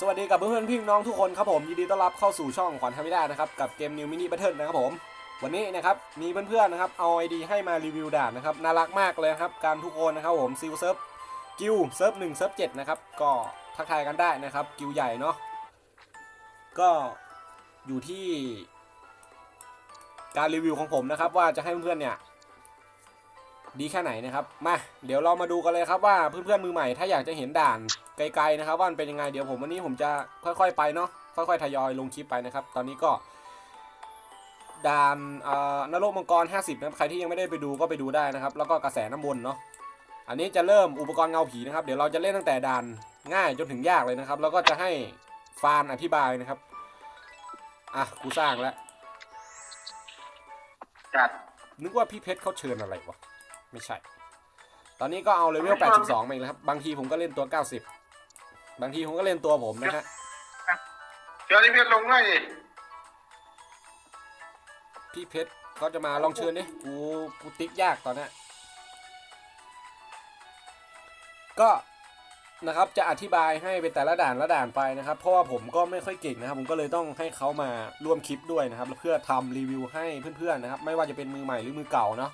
สวัสดีกับเพื่อนๆพี่น้องทุกคนครับผมยินดีต้อนรับเข้าสู่ช่องขวัญธรรมิด้านะครับกับเกม New Mini Battle นะครับผมวันนี้นะครับมีเพื่อนๆนะครับเอาไอดีให้มารีวิวด่านนะครับน่ารักมากเลยครับการทุกคนนะครับผมซิลเซิร์ฟกิลเซิร์ฟหนึ่งเซิร์ฟเจ็ดนะครับก็ทักทายกันได้นะครับกิลใหญ่เนาะก็อยู่ที่ การรีวิวของผมนะครับว่าจะให้เพื่อนๆเนี่ย ดีแค่ไหนนะครับมาเดี๋ยวเรามาดูกันเลยครับว่าเพื่อนๆมือใหม่ถ้าอยากจะเห็นด่านไกลๆนะครับว่ามันเป็นยังไงเดี๋ยวผมวันนี้ผมจะค่อย ๆ ไปเนาะค่อยๆทยอยลงคลิปไปนะครับ ตอนนี้ก็ด่านเอ่อนรกมังกร 50 นะครับ ใครที่ยังไม่ได้ไปดูก็ไปดูได้นะครับ แล้วก็กระแสน้ำวนเนาะ อันนี้จะเริ่มอุปกรณ์เงาผีนะครับ เดี๋ยวเราจะเล่นตั้งแต่ด่านง่ายจนถึงยากเลยนะครับ แล้วก็จะให้ฟานอธิบายนะครับ อะ กูสร้างแล้ว จัด นึกว่าพี่เพชรเขาเชิญอะไรวะ ไม่ใช่ ตอนนี้ก็เอาเลเวล 82มาอีกแล้วครับ บางทีผมก็เล่นตัว 90 บางทีผมก็เล่นตัวผมนะฮะเชิญที่เพชรลงหน่อยดิพี่เพชรเขาจะมาลองเชิญดิกูกูติ๊กยากตอนเนี้ยก็นะครับจะอธิบายให้เป็นแต่ละด่านละด่านไปนะครับ เพราะว่าผมก็ไม่ค่อยเก่งนะครับ ผมก็เลยต้องให้เขามาร่วมคลิปด้วยนะครับ เพื่อทำรีวิวให้เพื่อนๆนะครับ ไม่ว่าจะเป็นมือใหม่หรือมือเก่าเนาะ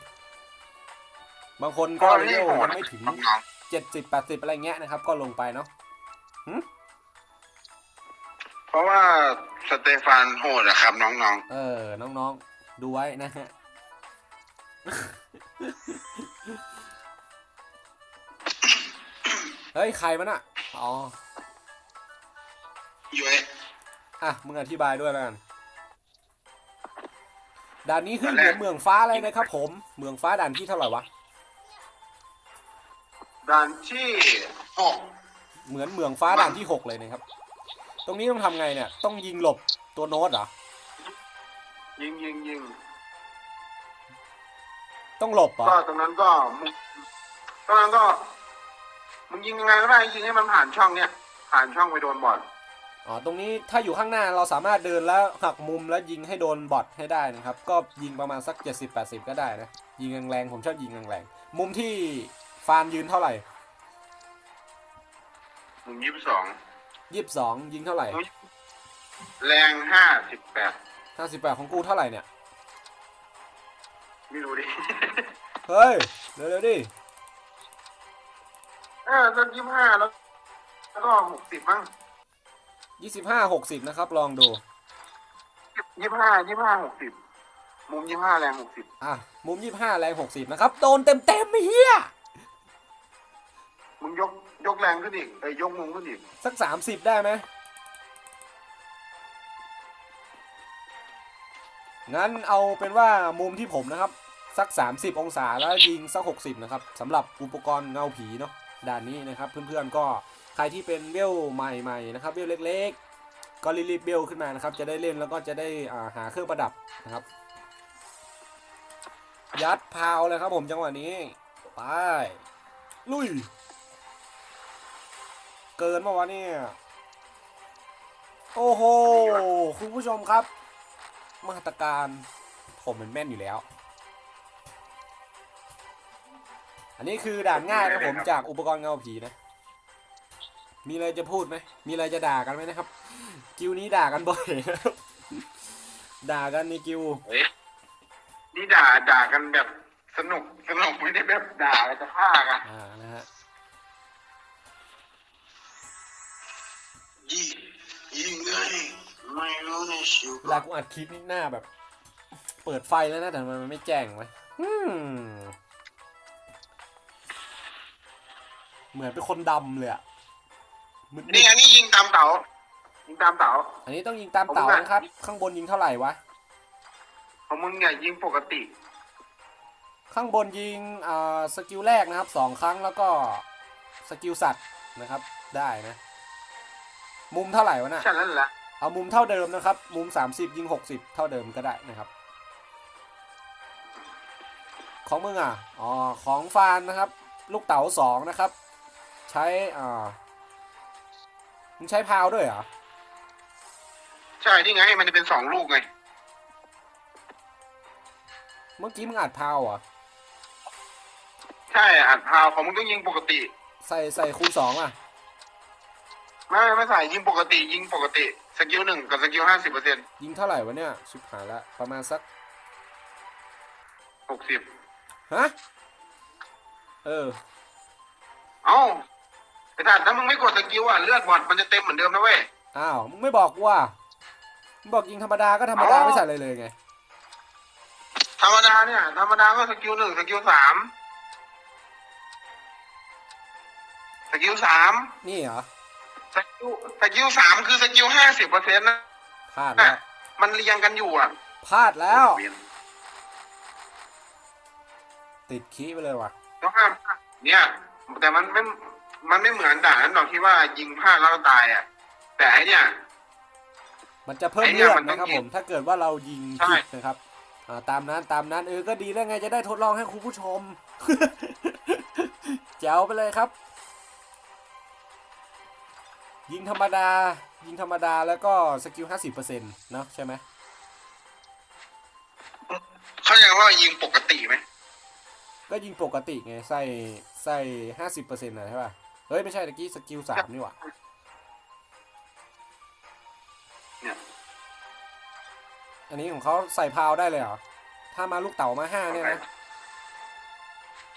บางคนก็เลเวลยังไม่ถึงน้องเจ็ดสิบแปดสิบอะไรเงี้ยนะครับ ก็ลงไปเนาะๆเพราะว่าสเตฟานโหดอะครับ น้องเออ น้องๆ ดูไว้นะฮะ เฮ้ย ใครมันอะอ๋อๆย้อยอะ มึงอธิบายด้วยแล้วกันด่านนี้ขึ้นเหมือนเมืองฟ้าเลยนะครับผม เมืองฟ้าด่านที่เท่าไหร่วะ ด่านที่หกเหมือนเมืองฟ้าด่านที่หกเลยนะครับ ตรงนี้ต้องทำไงเนี่ย ต้องยิงหลบตัวโน้ตเหรอ ยิงยิงยิงต้องหลบเหรอ ก็ตรงนั้นก็มึงตรงนั้นก็มึงยิงยังไงก็ได้ยิงให้มันผ่านช่องเนี้ยผ่านช่องไปโดนบอลอ๋อ ตรงนี้ถ้าอยู่ข้างหน้าเราสามารถเดินแล้วหักมุมแล้วยิงให้โดนบอทให้ได้นะครับ ก็ยิงประมาณสัก 70-80 ก็ได้นะ ยิงแรงๆผมชอบยิงแรงๆมุมที่ ฟานยืนเท่าไหร่มึงยี่สิบสอง22ยิงเท่าไหร่แรงห้าสิบแปด58ของกูเท่าไหร่เนี่ย ไม่รู้ดิ เฮ้ย เร็วๆดิเออสักยี่สิบห้าแล้วแล้วก็หกสิบมั้ง25 60นะครับ ลองดูยี่สิบห้ายี่สิบห้าหกสิบมุมยี่สิบห้าแรงหกสิบอะ มุม25แรง60นะครับ โดนเต็มๆไอ้เฮีย มึงยกยกแรงขึ้นอีกเอ้ยยกมุมขึ้นอีกสัก30ได้ไหมงั้นเอาเป็นว่ามุมที่ผมนะครับ สัก 30 องศาแล้วยิงสัก 60 นะครับสำหรับอุปกรณ์เงาผีเนาะด่านนี้นะครับ เพื่อนๆก็ใครที่เป็นเวลใหม่ๆนะครับเวลเล็กๆ ก็รีบๆเวลขึ้นมานะครับ จะได้เล่นแล้วก็จะได้าหาเครื่องประดับนะครับ ยัดพาวเลยครับผมจังหวะนี้ ไป ลุย เกินมาวะเนี่ย โอ้โห คุณผู้ชมครับ มาตรการผมมันแม่นอยู่แล้ว อันนี้คือด่านง่ายนะผมจากอุปกรณ์เงาผีนะ มีอะไรจะพูดไหม มีอะไรจะด่ากันไหมนะครับ กิวนี้ด่ากันบ่อยนะครับด่ากันในกิวเฮ้ยนี่ด่าด่ากันแบบสนุกสนุกไม่ได้แบบด่าอะไรจะฆ่ากันอ่านะฮะ ไม่รู้ในชิวเวลากูอัดคลิปนี่หน้าแบบ เปิดไฟแล้วนะแต่ทำไมมันไม่แจ้งไว้อืมเหมือนเป็นคนดำเลยอะมืดๆนี่อันนี้ยิงตามเต๋ายิงตามเต๋า อันนี้ต้องยิงตามเต่านะครับ ข้างบนยิงเท่าไหร่วะ ของมึงเนี่ยยิงปกติ ข้างบนยิงอ่าสกิลแรกนะครับสองครั้งแล้วก็สกิลสัตว์นะครับ ได้นะ มุมเท่าไหร่วะน่ะ ใช่แล้วแหละ เอามุมเท่าเดิมนะครับ มุม 30 ยิง 60 เท่าเดิมก็ได้นะครับ ของมึงอะ อ๋อ ของฟานนะครับ ลูกเต๋าสองนะครับ ใช้ อ่า มึงใช้พาวด้วยเหรอ ใช่ที่ไงมันจะเป็นสองลูกไง เมื่อกี้มึงอัดพาวเหรอ ใช่อัดพาวของมึงต้องยิงปกติ ใส่ใส่คูณสองอะ ไม่ไม่ใส่ยิงปกติ ยิงปกติสกิลหนึ่งกับสกิลห้าสิบเปอร์เซ็นต์ยิงเท่าไหร่วะเนี่ย ชิบหายละประมาณสักหกสิบฮะเออ เอ้าไอ้ถัดถ้ามึงไม่กดสกิลอะเลือดบอดมันจะเต็มเหมือนเดิมนะเว้ย อ้าวมึงไม่บอกกูว่ามึงบอกยิงธรรมดาก็ธรรมดาอ๋อ ไม่ใส่เลยเลยไงธรรมดาเนี่ยธรรมดาก็สกิลหนึ่งสกิลสามสกิลสามนี่เหรอ สกิลสกิลสามคือสกิลห้าสิบเปอร์เซ็นต์นะพลาดแล้วมันเรียงกันอยู่อะพลาดแล้วเวียนติดคีย์ไปเลยว่ะต้องห้ามพลาดเนี่ย แต่มันไม่มันไม่เหมือนด่านนั้นหรอกที่ว่ายิงพลาดแล้วก็ตายอะ แต่ไอเนี่ย มันจะเพิ่มไอ้เนี่เลืยอดมันต้องนะครับยิผงมถ้าเกิดว่าเรายิงใช่ผิดนะครับอ่าตามนั้นตามนั้นเออก็ดีแล้วไงจะได้ทดลองให้คุณผู้ชมแจ๋วไปเลยครับ ยิงธรรมดา ยิงธรรมดาแล้วก็สกิลห้าสิบเปอร์เซ็นต์เนาะใช่ไหมเขาใจว่ายิงปกติไหมก็ยิงปกติไงใส่ใส่ห้าสิบเปอร์เซ็นต์นะใช่ป่ะเฮ้ย ไม่ใช่ตะกี้สกิลสามนี่หว่าเนี่ยอันนี้ของเขาใส่พาวได้เลยเหรอ ถ้ามาลูกเต๋ามาห้าเนี่ยนะ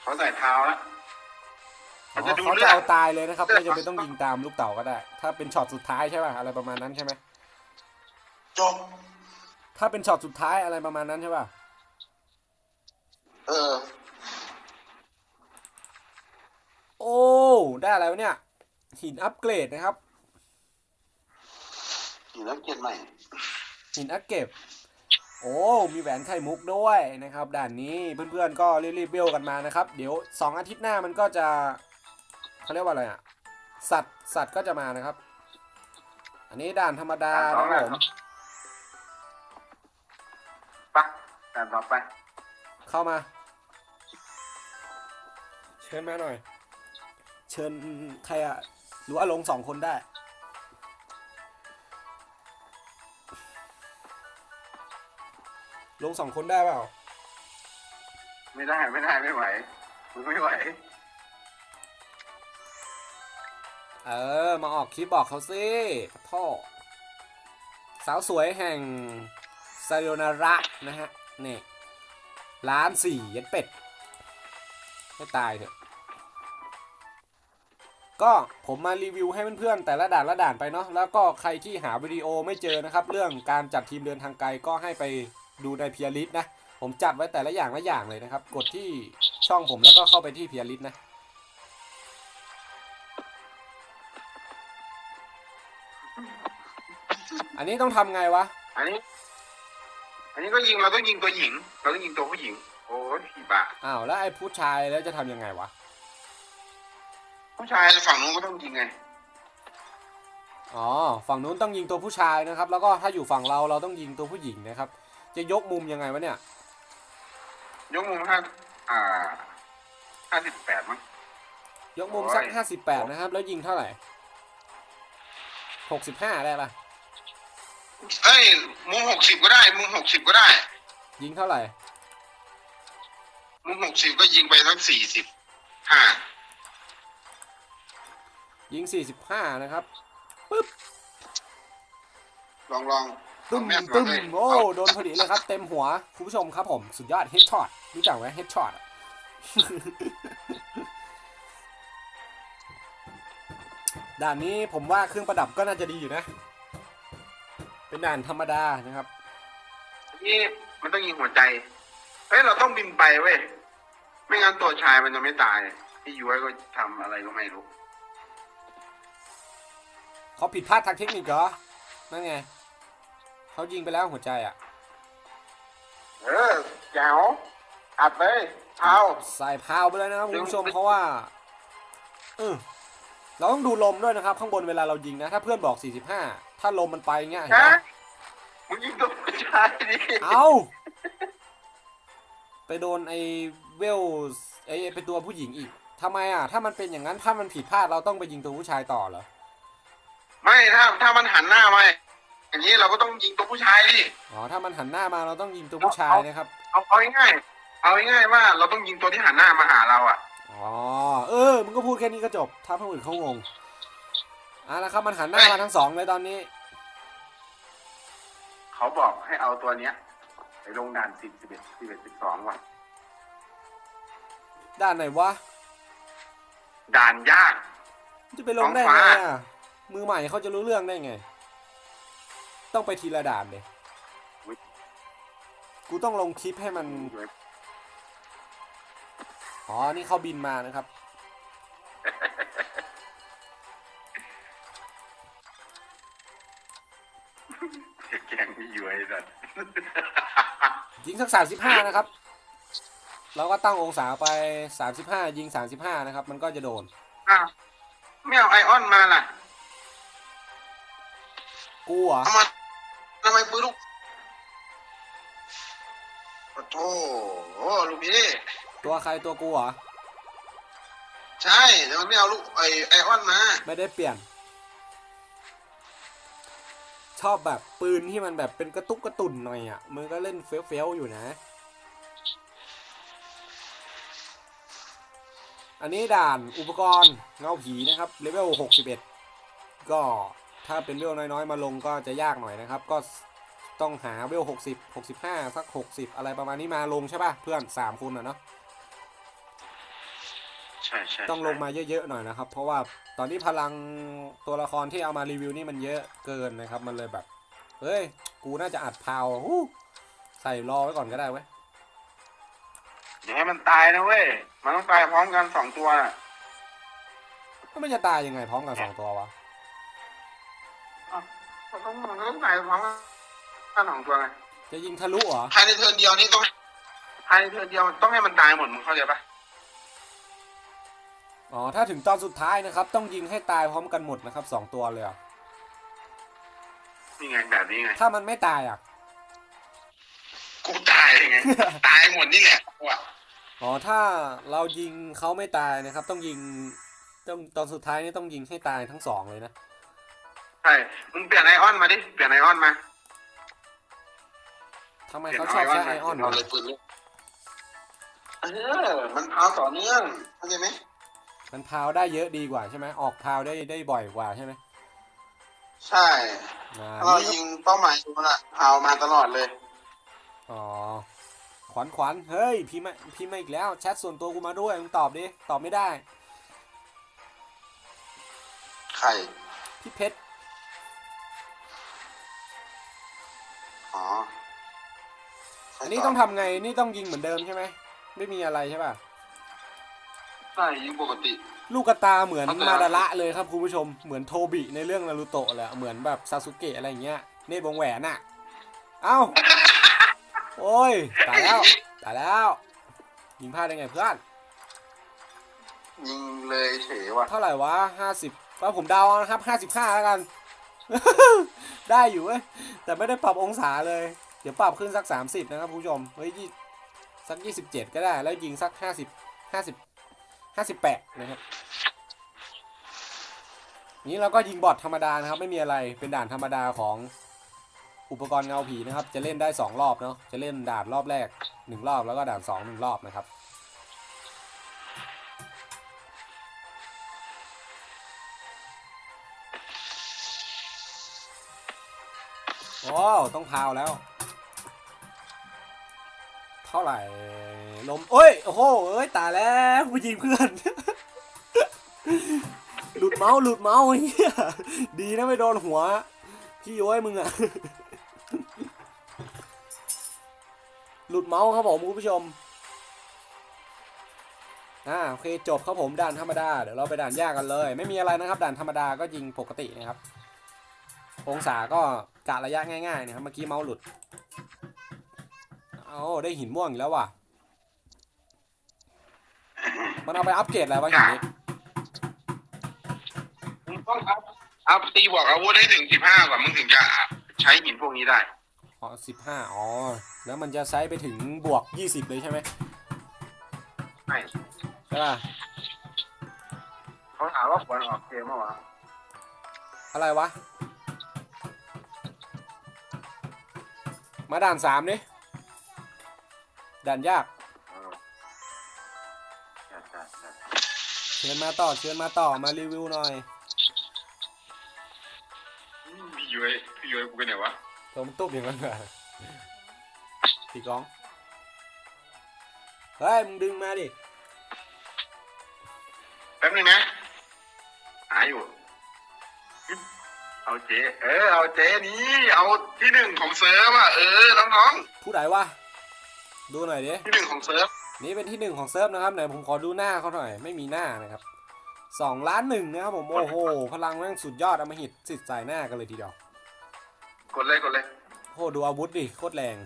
เขาใส่เท้าแล้วอ๋อ มันจะดูเขาเลืจะอดเอาตายเลยนะครับเลือดไม่จำเป็นต้องยิงตามลูกเต๋าก็ได้ ถ้าเป็นช็อตสุดท้ายใช่ป่ะอะไรประมาณนั้นใช่ไหมจบ ถ้าเป็นช็อตสุดท้ายอะไรประมาณนั้นใช่ป่ะเออ โอ้ได้อะไรวะเนี่ยหินอัปเกรดนะครับ อยู่แล้วเกียนใหม่ หินอัปเกรดโอ้ มีแหวนไข่มุกด้วยนะครับ ด่านนี้เพื่อนๆก็รีบๆเบลกันมานะครับ เดี๋ยวสองอาทิตย์หน้ามันก็จะ เขาเรียกว่าอะไรอะสัตว์สัตว์ก็จะมานะครับ อันนี้ด่านธรรมดานะครับผมปะแต่ต่อไป เข้ามา เชิญมาหน่อย เชิญใครอะหรือว่าลงสองคนได้ลงสองคนได้เปล่า ไม่ได้ไม่ได้ไม่ไหวมึงไม่ไหว เออ มาออกคลิปบอกเขาสิพ่อสาวสวยแห่งซาโยนาระนะฮะ นี่ล้านสี่ยันเป็ดไม่ตายเถอะก็ผมมารีวิวให้เพื่อนๆแต่ละด่านละด่านไปเนาะแล้วก็ใครที่หาวิดีโอไม่เจอนะครับ เรื่องการจัดทีมเดินทางไกลก็ให้ไปดูในเพียริสนะ ผมจัดไว้แต่ละอย่างละอย่างเลยนะครับ กดที่ช่องผมแล้วก็เข้าไปที่เพียริสนะ อันนี้ต้องทำไงวะ อันนี้ อันนี้ก็ยิงเราต้องยิงตัวหญิง เราต้องยิงตัวผู้หญิง โอ้ยผีบ้าอ้าวแล้วไอ้ผู้ชายแล้วจะทำยังไงวะ ผู้ชายฝั่งนู้นก็ต้องยิงไง อ๋อ ฝั่งนู้นต้องยิงตัวผู้ชายนะครับ แล้วก็ถ้าอยู่ฝั่งเราเราต้องยิงตัวผู้หญิงนะครับ จะยกมุมยังไงวะเนี่ย ยกมุมห้าอ่าห้าสิบแปดมั้ง ยกมุมสักโอ้ยห้าสิบแปดนะครับ แล้วยิงเท่าไหร่หกสิบห้าได้ปะ เอ้ยมุมหกสิบก็ได้มุมหกสิบก็ได้ ยิงเท่าไหร่ มุมหกสิบก็ยิงไปสักสี่สิบห้ายิงสี่สิบห้านะครับลองลองตึ้มเอาแม่นตึ้มก่อนเลยโอ้เอาโดนพอดีเลยครับ เต็มหัว คุณผู้ชมครับผม สุดยอดเฮดช็อตรู้จักไหมเฮดช็อตด่านนี้ผมว่าเครื่องประดับก็น่าจะดีอยู่นะ เป็นด่านธรรมดานะครับ นี่มันต้องยิงหัวใจ เฮ้ยเราต้องบินไปเว้ย ไม่งั้นตัวชายมันจะไม่ตาย พี่ย้วยก็ทำอะไรก็ไม่รู้ เขาผิดพลาดทางเทคนิคเหรอ นั่นไง เขายิงไปแล้วหัวใจอะ เออแจ๋วอัดเลยเอาใส่พาวไปเลยนะครับดึคุณงผู้ชมเพราะว่าเออเราต้องดูลมด้วยนะครับ ข้างบนเวลาเรายิงนะ ถ้าเพื่อนบอก 45 ถ้าลมมันไปเงี้ยเห็นฮะปะมึงยิงตัวชายดิเอาไปโดนไอ้เวลไอ้ไอ้เป็นตัวผู้หญิงอีกทำไมอะ ถ้ามันเป็นอย่างนั้นถ้ามันผิดพลาดเราต้องไปยิงตัวผู้ชายต่อเหรอไม่ถ้าถ้ามันหันหน้ามาอย่างนี้เราก็ต้องยิงตัวผู้ชายดิอ๋อถ้ามันหันหน้ามาเราต้องยิงตัวผู้ชายนะครับเอาเอาง่ายๆเอาง่ายๆว่าเราต้องยิงตัวที่หันหน้ามาหาเราอะอ๋อเออมึงก็พูดแค่นี้ก็จบถ้าผู้อื่นเขางง อะนะครับมันหันหน้ามาทั้งสองเลยตอนนี้ เขาบอกให้เอาตัวเนี้ยไปลงด่านสิบสิบเอ็ดสิบเอ็ดสิบสองว่ะ ด้านไหนวะ ด่านยาก จะไปลงได้ท้องไงฟ้าอะ มือใหม่เขาจะรู้เรื่องได้ไง ต้องไปทีละด่านเลยกูต้องลงคลิปให้มัน อ๋อ นี่เขาบินมานะครับ แกงพี่ย้วยสัตว์ยิงสักสามสิบห้านะครับ เราก็ตั้งองศาไปสามสิบห้ายิงสามสิบห้านะครับ มันก็จะโดน อ้าวไม่เอาไอออนมาล่ะกูเหรอเอามาทำไมปืนลูกโอ้โหโอ้ลูกพี่ตัวใครตัวกูเหรอใช่แต่มันไม่เอาลูกไอไอออนมา ไม่ได้เปลี่ยน ชอบแบบปืนที่มันแบบเป็นกระตุกกระตุนหน่อยอะมันก็เล่นเฟี้ยวๆอยู่นะ อันนี้ด่านอุปกรณ์เงาผีนะครับเลเวล61 ก็ถ้าเป็นเวลน้อยๆ มาลงก็จะยากหน่อยนะครับ ก็ต้องหาเวล60 65 สัก 60 อะไรประมาณนี้มาลงใช่ป่ะเพื่อน 3คนอะเนาะ ช่ใช่ต้องลงมาเยอะๆหน่อยนะครับ เพราะว่าตอนนี้พลังตัวละครที่เอามารีวิวนี่มันเยอะเกินนะครับ มันเลยแบบเฮ้ย กูน่าจะอัดพาวฮู้ใส่รอไว้ก่อนก็ได้เว้ยอย่าให้มันตายนะเว้ย มันต้องตายพร้อมกันสองตัวน่ะก็ไม่จะตายยังไงพร้อมกันสองตัววะมันต้องมันต้องตายพร้อมกันสองตัวไงจะยิงทะลุเหรอภายในเทิร์นเดียวนี่ต้องภายในเทิร์นเดียวต้องให้มันตายหมดมึงเข้าใจปะ อ๋อ ถ้าถึงตอนสุดท้ายนะครับ ต้องยิงให้ตายพร้อมกันหมดนะครับสองตัวเลยเหรอนี่ไงแบบนี้ไง ถ้ามันไม่ตายอะ กูตายไง ตายหมดนี่แหละว่ะอ๋อ ถ้าเรายิงเขาไม่ตายนะครับ ต้องยิงต้องตอนสุดท้ายนี่ต้องยิงให้ตายทั้งสองเลยนะ ใช่ มึงเปลี่ยนไอออนมาดิ เปลี่ยนไอออนมาทำไมเปลี่ยนเขาชอบใช้ไอออนเอาวะเลยปืนลูกเออ มันเอาต่อเนื่องเข้าใจไหม มันพาวได้เยอะดีกว่าใช่ไหมออกพาวได้ได้บ่อยกว่าใช่ไหมใช่อ่าเรานี่ยิงเป้าหมายมันอะเอามาตลอดเลย อ๋อขวัญขวัญเฮ้ยพี่มาพี่มาอีกแล้วแชทส่วนตัวกูมาด้วยมึงตอบดิตอบไม่ได้ไข่พี่เพชรอ๋ออันนี้ต้องทำไงนี่ต้องยิงเหมือนเดิมใช่ไหมไม่มีอะไรใช่ป่ะใช่ยิงปกติ ลูกกระตาเหมือนเข้าใจมาดาระเลยครับคุณผู้ชมเหมือนโทบิในเรื่องนารูโตะเลยอะเหมือนแบบซาสึเกะอะไรอย่างเงี้ยเนตรวงแหวนน่ะเอ้าโอ้ยตายแล้วตายแล้ว ยิงพลาดได้ไงเพื่อนยิงเลยเฉยว่ะเท่าไหร่วะห้าสิบว่าผมเดานะครับห้าสิบห้าแล้วกัน ได้อยู่เว้ยแต่ไม่ได้ปรับองศาเลย เดี๋ยวปรับขึ้นสักสามสิบนะครับคุณผู้ชมเฮ้ยยี่สักยี่สิบเจ็ดก็ได้ แล้วยิงสักห้าสิบห้าสิบ ห้าสิบแปดนะครับ นี้เราก็ยิงบอทธรรมดานะครับ ไม่มีอะไรเป็นด่านธรรมดาของอุปกรณ์เงาผีนะครับ จะเล่นได้สองรอบเนาะจะเล่นด่านรอบแรกหนึ่งรอบแล้วก็ด่านสองหนึ่งรอบนะครับโอ้ต้องพาวแล้ว เท่าไหร่ ลมเอ้ยโอ้โหเอ้ยตายแล้วกูยิงเพื่อน หลุดเมาส์หลุดเมาส์เฮียดีนะไม่โดนหัวพี่โย้ยมึงอะหลุดเมาส์ครับผมคุณผู้ชมอ่าโอเคจบครับผมด่านธรรมดาเดี๋ยวเราไปด่านยากกันเลย ไม่มีอะไรนะครับ ด่านธรรมดาก็ยิงปกตินะครับ องศาก็กะระยะง่ายๆนะครับเมื่อกี้เมาส์หลุดเอาได้หินม่วงอีกแล้วว่ะ มันเอาไปอัปเกรดอะไรวะหินนี้ มึงต้องอัพอัพตีบอกอาวุธให้ถึงสิบห้าก่อนมึงถึงจะใช้หินพวกนี้ได้ อ๋อสิบห้าอ๋อ แล้วมันจะใช้ไปถึงบวกยี่สิบเลยใช่ไหมใช่ ใช่ป่ะ เขาถามว่าควรออกเกมเมื่อวะอะไรวะ มาด่านสามดิด่านยาก เชิญมาต่อเชิญมาต่อมารีวิวหน่อยพี่ย้อยพี่ย้อยกูไปไหนวะตัวมันตุ๊บอย่างนั้นเหรอตีกลองเฮ้ยมึงดึงมาดิแป๊บนึงนะหาอยู่เอาเจ๊เออเอาเจ๊นี้เอาที่หนึ่งของเซิร์ฟอะเออน้องผู้ใดวะดูหน่อยดิๆที่หนึ่งของเซิร์ฟ นี่เป็นที่หนึ่งของเซิร์ฟนะครับไหนผมขอดูหน้าเขาหน่อยไม่มีหน้านะครับสองล้านหนึ่งนะครับผมโอ้โหพลังแม่งสุดยอดอำมหิตสิทธิ์สายหน้ากันเลยทีเดียวกดเลยกดเลยโอ้โหดูอาวุธดิโคตรแรง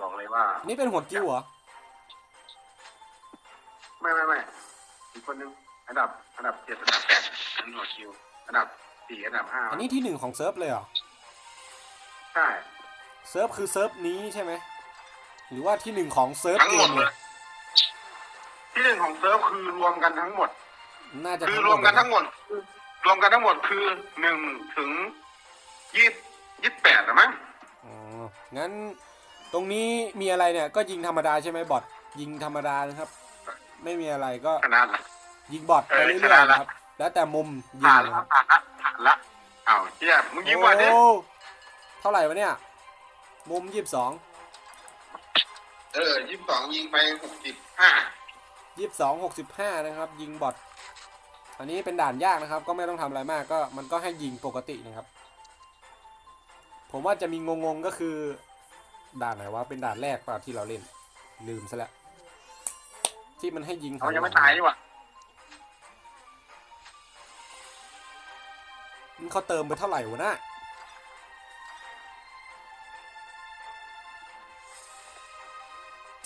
บอกเลยว่า นี่เป็นหัวกิ้วเหรอ ไม่ไม่ไม่อีกคนนึงอันดับอันดับเจ็ดอันดับแปดอันหัวคิวอันดับสี่อันดับห้าอันนี้ที่หนึ่งของเซิร์ฟเลยเหรอ ใช่ เซิร์ฟคือเซิร์ฟนี้ใช่ไหมหรือว่าที่หนึ่งของเซิร์ฟทั้งเกหมดมเลเลยยที่หนึ่งของเซิร์ฟคือรวมกันทั้งหมด น่าจะคือทั้งรหมวดมกันทั้งหมด รวมกันทั้งหมดคือหนึ่งถึงยี่ยี่แปดนะมั้งอ๋องั้นตรงนี้มีอะไรเนี่ย ก็ยิงธรรมดาใช่ไหมบอทยิงธรรมดานะครับ ไม่มีอะไรก็ขนาดละ ยิงบอทไปเออเรื่ขอยนาดๆละนะครับ แล้วแต่มุมยิผ่างนนะละครับผ่านละผ่านละอ้าวเฮียมึงยิงบอลดิโอ้เท่าไหร่วะเนี่ย มุมยี่สิบสองเออยี่สิบสองยิงไปหกสิบห้ายี่สิบสองหกสิบห้านะครับ ยิงบอทอันนี้เป็นด่านยากนะครับ ก็ไม่ต้องทำอะไรมากก็มันก็ให้ยิงปกตินะครับ ผมว่าจะมีงงๆก็คือ ด่านไหนวะเป็นด่านแรกเปล่าที่เราเล่น ลืมซะแล้วที่มันให้ยิงเขายังไม่ตายดีกว่านี่เขาเติมไปเท่าไหร่วะน่ะ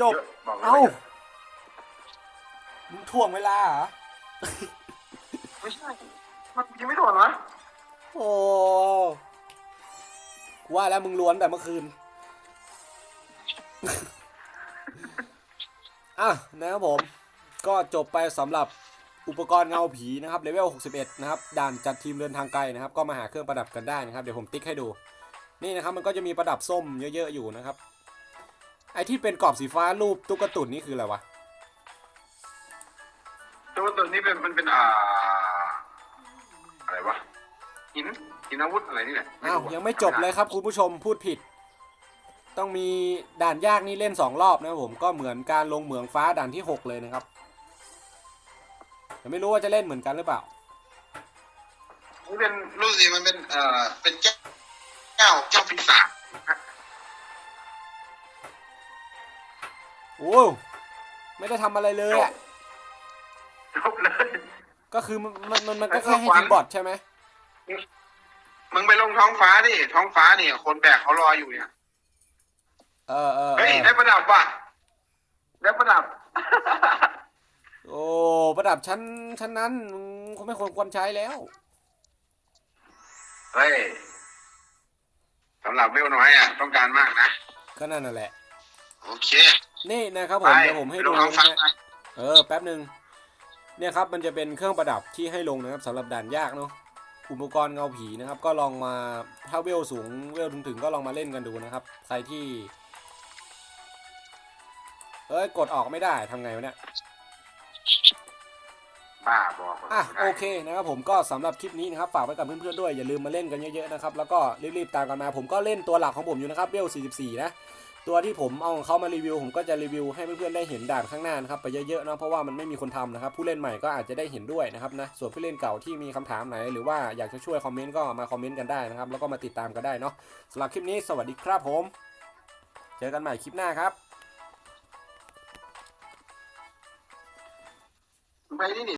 จบ เยอะบอกเลยเอ้าว่ามึงถ่วงเวลาเหรอ ไม่ใช่มันยิงไม่โดนวะโอ้ว่าแล้วมึงล้วนแต่เมื่อคืน อะนะครับผม ก็จบไปสำหรับอุปกรณ์เงาผีนะครับเลเวล 61 นะครับ ด่านจัดทีมเดินทางไกลนะครับ ก็มาหาเครื่องประดับกันได้นะครับ เดี๋ยวผมติ๊กให้ดู นี่นะครับมันก็จะมีประดับส้มเยอะ ๆ อยู่นะครับไอ ที่เป็นกรอบสีฟ้ารูปตุ๊กตุนนี่คืออะไรวะตัวตัวนี้เป็นมันเป็นอ่า อะไรวะหินหินอาวุธอะไรนี่แหละอ้าวรู้อะยังไม่จบเลยครับคุณผู้ชมพูดผิด ต้องมีด่านยากนี่เล่นสองรอบนะครับผมก็เหมือนการลงเหมืองฟ้าด่านที่หกเลยนะครับแต่ไม่รู้ว่าจะเล่นเหมือนกันหรือเปล่านี่เป็นรู้สิมันเป็นเอ่อเป็นแก้วแก้วแก้วปีศาจ โอ้ไม่ได้ทำอะไรเลยอะ จบเลย ก็คือมันมันมันมันก็แค่ให้ยิงบอทใช่ไหมมึงไปลงท้องฟ้าดิ ท้องฟ้าเนี่ยคนแบกเขารออยู่เนี่ย เออเออเอเฮ้ย อได้ประดับว่ะ ได้ประดับ โอ้ประดับชั้นชั้นนั้นมึงคงไม่ควรควรใช้แล้ว เฮ้ยสำหรับเวลน้อยอะ ต้องการมากนะ ก็นั่นน่ะแหละ โอเค นี่นะครับผไปมเดี๋ยวผมให้ไปดูลงท้องฟ้านะฮะเออแป๊บหนึ่งเนี่ยครับมันจะเป็นเครื่องประดับที่ให้ลงนะครับสำหรับด่านยากเนาะอุปกรณ์เงาผีนะครับ ก็ลองมาถ้าเวลสูงเวลถึงๆก็ลองมาเล่นกันดูนะครับ ใครที่ เอ้ยกดออกไม่ได้ทำไงวะเนี่ยบ้าบอกอะโอเคนะครับผมก็สำหรับคลิปนี้นะครับฝากไว้กับเพื่อนๆด้วยอย่าลืมมาเล่นกันเยอะๆนะครับแล้วก็รีบๆตามกันมา ผมก็เล่นตัวหลักของผมอยู่นะครับเวล44 นะ ตัวที่ผมเอาของเขามารีวิว ผมก็จะรีวิวให้เพื่อนๆได้เห็นด่านข้างหน้านะครับไปเยอะๆเนาะเพราะว่ามันไม่มีคนทำนะครับผู้เล่นใหม่ก็อาจจะได้เห็นด้วยนะครับนะส่วนผู้เล่นเก่าที่มีคำถามไหน หรือว่าอยากจะช่วยคอมเมนต์ก็มาคอมเมนต์กันได้นะครับแล้วก็มาติดตามกันได้เนาะสำหรับคลิปนี้สวัสดีครับผม เจอกันใหม่คลิปหน้าครับ ไปนี่นี่